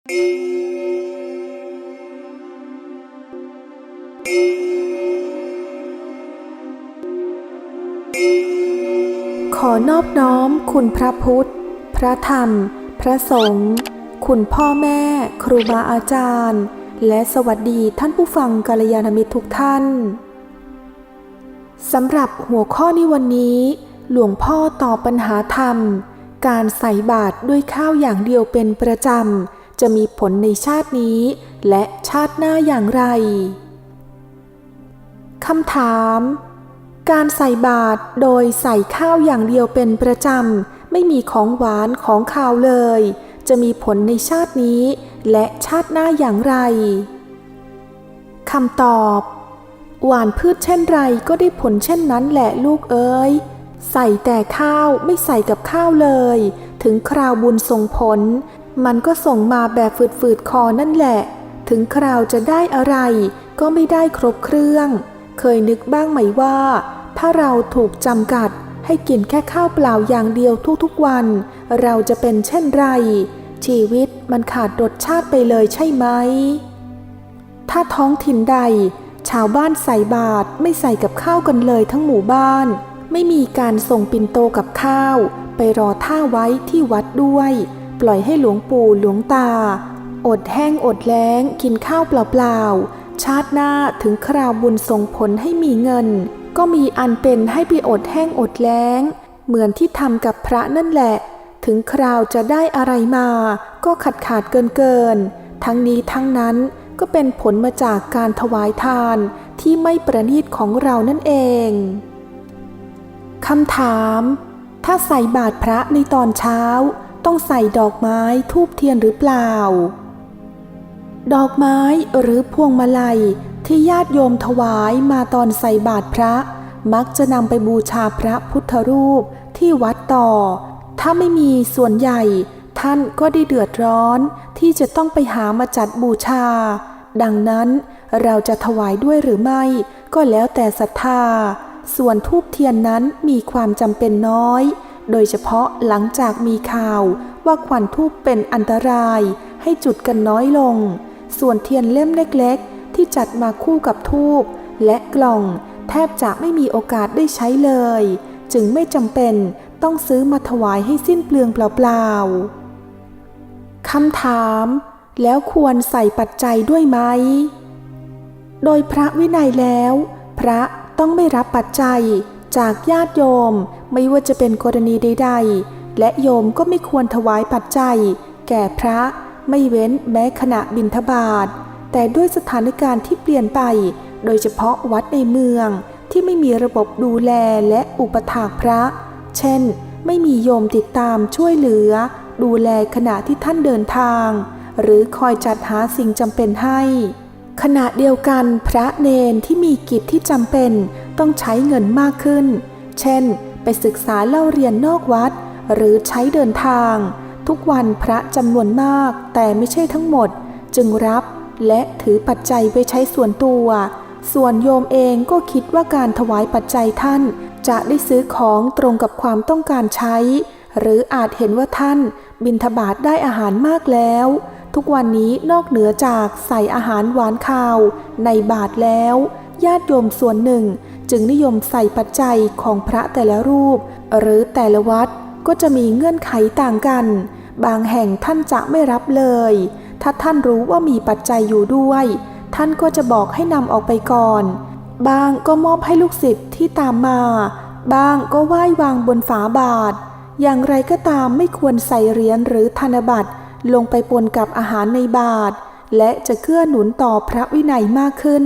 ขอนอบน้อมคุณพระพุทธ พระธรรม พระสงฆ์คุณพ่อแม่ ครูบาอาจารย์ และสวัสดีท่านผู้ฟังกัลยาณมิตรทุกท่านสำหรับหัวข้อในวันนี้ หลวงพ่อตอบปัญหาธรรม การใส่บาตรด้วยข้าวอย่างเดียวเป็นประจำ จะมีผลในชาตินี้ และชาติหน้าอย่างไร คำถาม การใส่บาตรโดยใส่ข้าวอย่างเดียวเป็นประจำ ไม่มีของหวานของข้าวเลย จะมีผลในชาตินี้ และชาติหน้าอย่างไร คำตอบ หวานพืชเช่นไรก็ได้ผลเช่นนั้นแหละลูกเอ้ยใส่แต่ข้าวไม่ใส่กับข้าวเลย ถึงคราวบุญส่งผล มันก็ส่งมาแบบฝืดๆคอนั่นแหละ ถึงคราวจะได้อะไร ก็ไม่ได้ครบเครื่อง เคยนึกบ้างไหมว่า ถ้าเราถูกจำกัด ให้กินแค่ข้าวเปล่าอย่างเดียวทุกๆวัน เราจะเป็นเช่นไร ชีวิตมันขาดรสชาติไปเลยใช่ไหม ถ้าท้องถิ่นใด ชาวบ้านใส่บาตรไม่ใส่กับข้าวกันเลยทั้งหมู่บ้าน ไม่มีการส่งปิ่นโตกับข้าว ไปรอท่าไว้ที่วัดด้วย ปล่อยให้หลวงปู่หลวงตา อดแห้งอดแล้งกินข้าวเปล่าๆ ชาติหน้าถึงคราวบุญส่งผลให้มีเงิน ก็มีอันเป็นให้ไปอดแห้งอดแล้ง เหมือนที่ทำกับพระนั่นแหละ ถึงคราวจะได้อะไรมา ก็ขาดขาดเกินเกิน ทั้งนี้ทั้งนั้นก็เป็นผลมาจากการถวายทานที่ไม่ประณีตของเรานั่นเองคำถาม ถ้าใส่บาตรพระในตอนเช้า ต้องใส่ดอกไม้ทูบเทียนหรือเปล่า ดอกไม้หรือพวงมาลัยที่ญาติโยมถวายมาตอนใส่บาตรพระ มักจะนำไปบูชาพระพุทธรูปที่วัดต่อ ถ้าไม่มีส่วนใหญ่ ท่านก็ได้เดือดร้อนที่จะต้องไปหามาจัดบูชา ดังนั้นเราจะถวายด้วยหรือไม่ ก็แล้วแต่ศรัทธา ส่วนทูบเทียนนั้นมีความจำเป็นน้อย โดยเฉพาะหลังจากมีข่าวว่าควันทูบเป็นอันตรายให้จุดกันน้อยลง ส่วนเทียนเล่มเล็กๆ ที่จัดมาคู่กับทูบและกล่องแทบจะไม่มีโอกาสได้ใช้เลย จึงไม่จำเป็นต้องซื้อมาถวายให้สิ้นเปลืองเปล่าๆคำถาม แล้วควรใส่ปัจจัยด้วยไหม โดยพระวินัยแล้ว พระต้องไม่รับปัจจัยจากญาติโยม ไม่ว่าจะเป็นกรณีใดๆ และโยมก็ไม่ควรถวายปัจจัย แก่พระไม่เว้นแม้ขณะบิณฑบาต แต่ด้วยสถานการณ์ที่เปลี่ยนไป โดยเฉพาะวัดในเมืองที่ไม่มีระบบดูแลและอุปถากพระ เช่น ไม่มีโยมติดตามช่วยเหลือ ดูแลขณะที่ท่านเดินทาง หรือคอยจัดหาสิ่งจำเป็นให้ ขณะเดียวกันพระเนนที่มีกิจที่จำเป็นต้องใช้เงินมากขึ้น เช่น ศึกษาเล่าเรียนนอกวัด หรือใช้เดินทาง ทุกวันพระจำนวนมากแต่ไม่ใช่ทั้งหมด จึงรับและถือปัจจัยไว้ใช้ส่วนตัว ส่วนโยมเองก็คิดว่าการถวายปัจจัยท่าน จะได้ซื้อของตรงกับความต้องการใช้ หรืออาจเห็นว่าท่าน บิณฑบาตได้อาหารมากแล้ว ทุกวันนี้นอกเหนือจากใส่อาหารหวานข้าว ในบาทแล้วญาติโยมส่วนหนึ่ง จึงนิยมใส่ปัจจัยของพระแต่ละรูป หรือแต่ละวัดก็จะมีเงื่อนไขต่างกัน บางแห่งท่านจะไม่รับเลย ถ้าท่านรู้ว่ามีปัจจัยอยู่ด้วย ท่านก็จะบอกให้นำออกไปก่อน บางก็มอบให้ลูกศิษย์ที่ตามมา บางก็ไหว้วางบนฝาบาท อย่างไรก็ตามไม่ควรใส่เหรียญหรือธนบัตรลงไปปนกับอาหารในบาทและจะเกื้อหนุนต่อพระวินัยมากขึ้น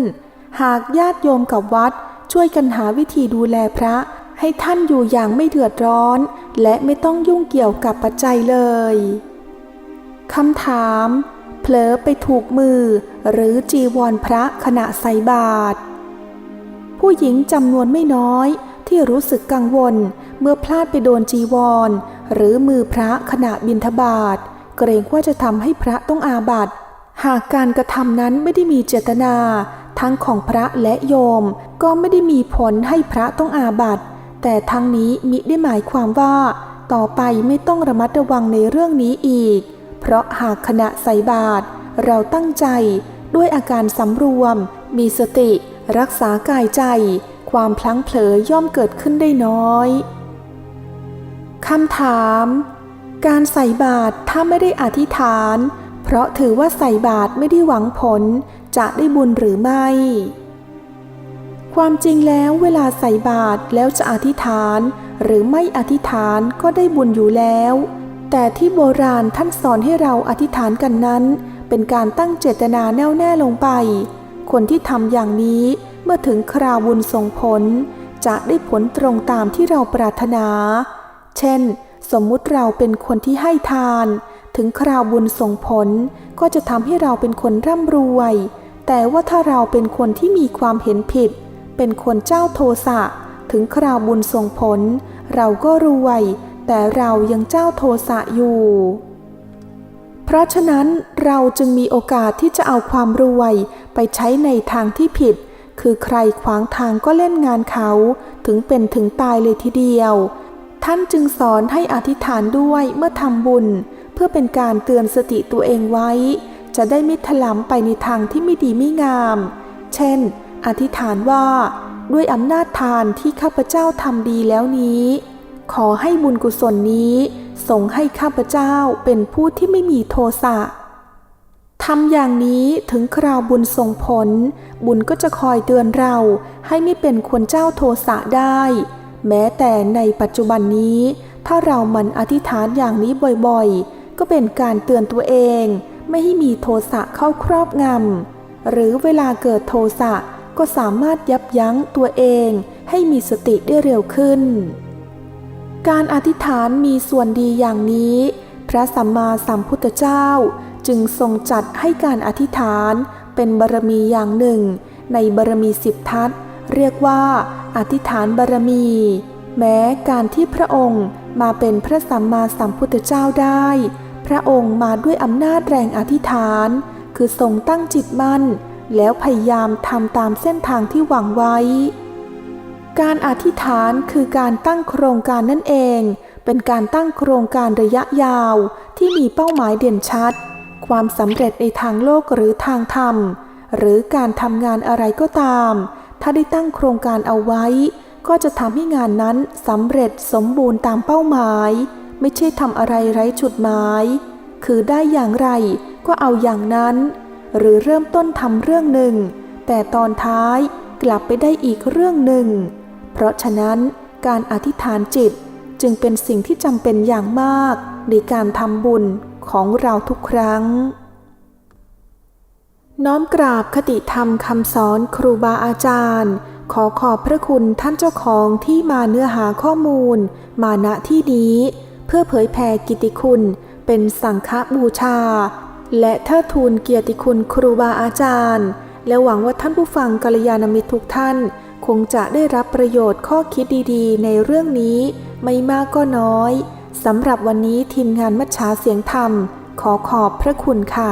หากญาติโยมกับวัด ช่วยกันหาวิธีดูแลพระ ให้ท่านอยู่อย่างไม่เดือดร้อน และไม่ต้องยุ่งเกี่ยวกับปัจจัยเลยคำถาม เผลอไปถูกมือ หรือจีวรพระขณะใส่บาตรผู้หญิงจำนวนไม่น้อยที่รู้สึกกังวลเมื่อพลาดไปโดนจีวร หรือมือพระขณะบิณฑบาตเกรงว่าจะทำให้พระต้องอาบัติ หากการกระทำนั้นไม่ได้มีเจตนา ทั้งของพระและโยม ก็ไม่ได้มีผลให้พระต้องอาบัติ แต่ทั้งนี้มิได้หมายความว่า ต่อไปไม่ต้องระมัดระวังในเรื่องนี้อีก เพราะหากขณะใส่บาตรเราตั้งใจด้วยอาการสำรวม มีสติ รักษากายใจ ความพลั้งเผลอย่อมเกิดขึ้นได้น้อยคำถาม การใส่บาตรถ้าไม่ได้อธิษฐาน เพราะถือว่าใส่บาตรไม่ได้หวังผล จะได้บุญหรือไม่ ความจริงแล้วเวลาใส่บาตรแล้วจะอธิษฐานหรือไม่อธิษฐานก็ได้บุญอยู่แล้ว แต่ที่โบราณท่านสอนให้เราอธิษฐานกันนั้น เป็นการตั้งเจตนาแน่วแน่ลงไป คนที่ทำอย่างนี้เมื่อถึงคราวบุญส่งผล จะได้ผลตรงตามที่เราปรารถนา เช่น สมมุติเราเป็นคนที่ให้ทาน ถึงคราวบุญส่งผลก็จะทำให้เราเป็นคนร่ำรวย แต่ว่าถ้าเราเป็นคนที่มีความเห็นผิด เป็นคนเจ้าโทสะ ถึงคราวบุญส่งผล เราก็รวย แต่เรายังเจ้าโทสะอยู่ เพราะฉะนั้นเราจึงมีโอกาสที่จะเอาความรวยไปใช้ในทางที่ผิด คือใครขวางทางก็เล่นงานเขา ถึงเป็นถึงตายเลยทีเดียว ท่านจึงสอนให้อธิษฐานด้วยเมื่อทำบุญ เพื่อเป็นการเตือนสติตัวเองไว้ จะได้ไม่ถลำไปในทางที่ไม่ดีไม่งาม เช่น อธิษฐานว่า ด้วยอำนาจทานที่ข้าพเจ้าทำดีแล้วนี้ ขอให้บุญกุศลนี้ส่งให้ข้าพเจ้าเป็นผู้ที่ไม่มีโทสะทำอย่างนี้ถึงคราวบุญส่งผล บุญก็จะคอยเตือนเราให้ไม่เป็นคนเจ้าโทสะได้ แม้แต่ในปัจจุบันนี้ ถ้าเรามันอธิษฐานอย่างนี้บ่อยๆ ก็เป็นการเตือนตัวเอง ไม่ให้มีโทสะเข้าครอบงำ หรือเวลาเกิดโทสะก็สามารถยับยั้งตัวเองให้มีสติได้เร็วขึ้น การอธิษฐานมีส่วนดีอย่างนี้ พระสัมมาสัมพุทธเจ้าจึงทรงจัดให้การอธิษฐานเป็นบารมีอย่างหนึ่ง ในบารมีสิบทัศเรียกว่า อธิษฐานบารมี แม้การที่พระองค์มาเป็นพระสัมมาสัมพุทธเจ้าได้ พระองค์มาด้วยอำนาจแรงอธิษฐาน คือทรงตั้งจิตมั่น แล้วพยายามทำตามเส้นทางที่หวังไว้ การอธิษฐานคือการตั้งโครงการนั่นเอง เป็นการตั้งโครงการระยะยาวที่มีเป้าหมายเด่นชัด ความสำเร็จในทางโลกหรือทางธรรม หรือการทำงานอะไรก็ตาม ถ้าได้ตั้งโครงการเอาไว้ ก็จะทำให้งานนั้นสำเร็จสมบูรณ์ตามเป้าหมาย ไม่ใช่ทำอะไรไร้จุดหมาย คือได้อย่างไรก็เอาอย่างนั้น หรือเริ่มต้นทำเรื่องหนึ่ง แต่ตอนท้ายกลับไปได้อีกเรื่องหนึ่ง เพราะฉะนั้นการอธิษฐานจิตจึงเป็นสิ่งที่จำเป็นอย่างมากในการทำบุญของเราทุกครั้ง น้อมกราบคติธรรมคำสอนครูบาอาจารย์ ขอขอบพระคุณท่านเจ้าของที่มาเนื้อหาข้อมูล มาณที่นี้ เพื่อเผยแผ่กิติคุณเป็นสังฆบูชา และเทิดทูนเกียรติคุณครูบาอาจารย์ และหวังว่าท่านผู้ฟังกัลยาณมิตรทุกท่าน คงจะได้รับประโยชน์ข้อคิดดีๆ ในเรื่องนี้ไม่มากก็น้อยสำหรับวันนี้ทีมงานมัชชาเสียงธรรม ขอขอบพระคุณค่ะ